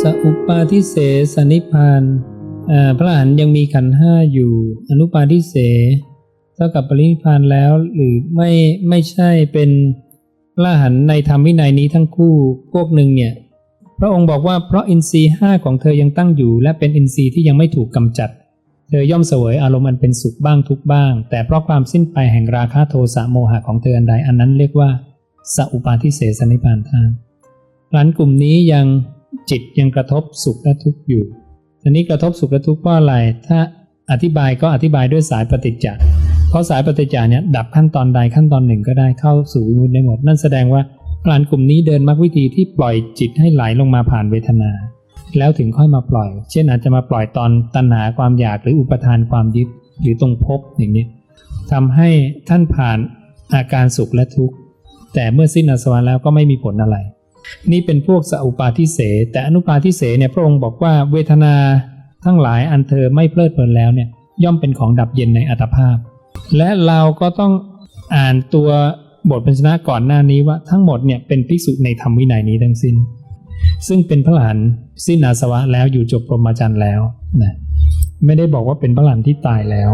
สอุปาทิเสสนิพานพระอรหันยังมีขันห้าอยู่ อนุปาทิเสเท่ากับปรินิพานแล้วหรือไม่ไม่ใช่เป็นพระอรหันในธรรมวินัยนี้ทั้งคู่พวกหนึ่งเนี่ยพระองค์บอกว่าเพราะอินทรีย์ห้าของเธอยังตั้งอยู่ และเป็นอินทรีย์ที่ยังไม่ถูกกำจัด เธอย่อมเสวยอารมณ์อันเป็นสุขบ้างทุกบ้าง แต่เพราะความสิ้นไปแห่งราคะโทสะโมหะของเธออันใดอันนั้นเรียกว่าสัอุปาทิเสสนิพานทาน หลันกลุ่มนี้ยังจิตยังกระทบสุขและทุกข์อยู่ทีนี้กระทบสุขและทุกข์เพราะอะไร ถ้าอธิบายก็อธิบายด้วยสายปฏิจจ์เพราะสายปฏิจจ์เนี่ยดับขั้นตอนใดขั้นตอนหนึ่งก็ได้เข้าสู่วิมุตได้หมด นั่นแสดงว่าหลานกลุ่มนี้เดินมรรควิธีที่ปล่อยจิตให้ไหลลงมาผ่านเวทนา แล้วถึงค่อยมาปล่อย เช่นอาจจะมาปล่อยตอนตัณหาความอยากหรืออุปทานความยึดหรือตรงภพอย่างนี้ทำให้ท่านผ่านอาการสุขและทุกข์แต่เมื่อสิ้นอสวะแล้วก็ไม่มีผลอะไร นี่เป็นพวกสอุปาทิเส แต่อนุปาทิเสเนี่ยพระองค์บอกว่าเวทนาทั้งหลายอันเธอไม่เพลิดเพลินแล้วเนี่ยย่อมเป็นของดับเย็นในอัตภาพ และเราก็ต้องอ่านตัวบทพันชนะก่อนหน้านี้ว่าทั้งหมดเนี่ยเป็นภิกษุในธรรมวินัยนี้ทั้งสิ้น ซึ่งเป็นพระหลานสิ้นอาสวะแล้วอยู่จบพรหมจรรย์แล้วนะไม่ได้บอกว่าเป็นพระหลานที่ตายแล้ว